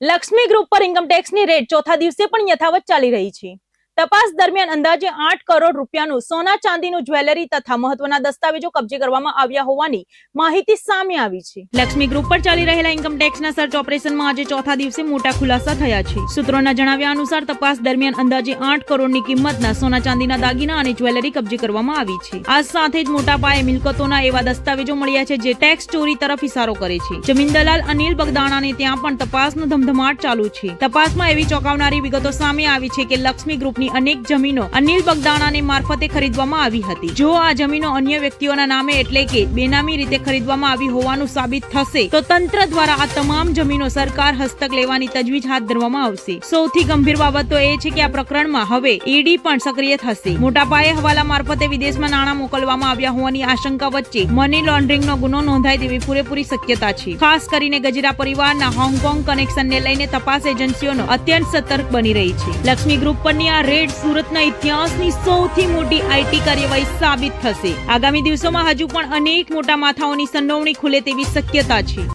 Lakshmi group પર ઇન્કમટેક્સની rate ચોથા દિવસે પણ યથાવત ચાલી રહી છે. તપાસ દરમિયાન અંદાજે આઠ કરોડ રૂપિયાનું સોના ચાંદીનું જ્વેલરી તથા મહત્વના દસ્તાવેજો કબજે કરવામાં આવ્યા હોવાની માહિતી સામે આવી છે. લક્ષ્મી ગ્રુપ પર ચાલી રહેલા ઇન્કમટેક્સના સર્ચ ઓપરેશનમાં આજે ચોથા દિવસે મોટા ખુલાસા થયા છે. સૂત્રોના જણાવ્યા અનુસાર તપાસ દરમિયાન અંદાજે આઠ કરોડની કિંમતના સોના ચાંદીના દાગીના અને જ્વેલરી કબજે કરવામાં આવી છે. આ સાથે જ મોટા પાયે મિલકતોના એવા દસ્તાવેજો મળ્યા છે જે ટેક્સ ચોરી તરફ ઇશારો કરે છે. જમીન દલાલ અનિલ બગદાણાને ત્યાં પણ તપાસનો ધમધમાટ ચાલુ છે. તપાસમાં એવી ચોંકાવનારી વિગતો સામે આવી છે કે લક્ષ્મી ગ્રુપની અનેક જમીનો અનિલ બગદાણાને મારફતે ખરીદવામાં આવી હતી. જો આ જમીનો અન્ય વ્યક્તિઓના નામે એટલે કે બેનામી રીતે ખરીદવામાં આવી હોવાનું સાબિત થશે, તો તંત્ર દ્વારા આ તમામ જમીનો સરકાર હસ્તક લેવાની તજવીજ હાથ ધરવામાં આવશે. સૌથી ગંભીર બાબત તો એ છે કે આ પ્રકરણમાં હવે ઈડી પણ સક્રિય થશે. મોટા પાયે હવાલા મારફતે વિદેશમાં નાણાં મોકલવામાં આવ્યા હોવાની આશંકા વચ્ચે મની લોન્ડરિંગનો ગુનો નોંધાય તેવી પૂરેપૂરી શક્યતા છે. ખાસ કરીને ગજરા પરિવારના હોંગકોંગ કનેક્શનને લઈને તપાસ એજન્સીઓનો અત્યંત સતર્ક બની રહી છે. લક્ષ્મી ગ્રુપ પરની આ રેડ સુરતના ઇતિહાસની સૌથી મોટી આઈટી કાર્યવાહી સાબિત થશે. આગામી દિવસોમાં હજુ પણ અનેક મોટા માથાઓની સંડોવણી ખુલે તેવી શક્યતા છે.